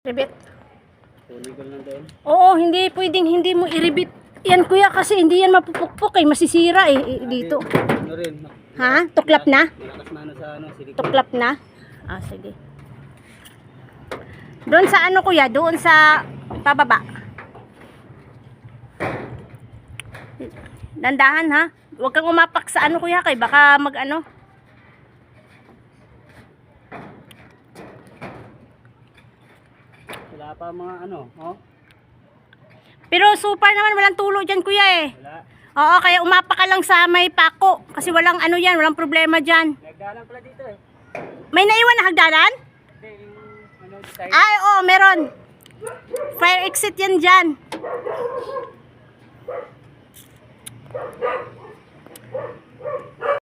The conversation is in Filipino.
Ribit. Oo, hindi pwedeng hindi mo i-ribit. Yan kuya kasi hindi yan mapupukpok eh. Masisira eh, eh, dito. Ano rin? Ha? Tuklap na? Ano ano. Tuklap na? Ah, sige. Doon sa ano kuya? Doon sa pababa. Dandahan ha? Huwag kang umapak sa ano kuya kay baka mag ano. Wala pa mga ano, oh? Pero super naman walang tulo dyan kuya eh. Wala. Oo, kaya umapak ka lang sa may pako. Kasi walang ano yan, walang problema dyan. Nagdalang pala dito eh. May naiwan na hagdanan? Hindi, yung ano, design. Ay, oo, meron. Fire exit yan dyan.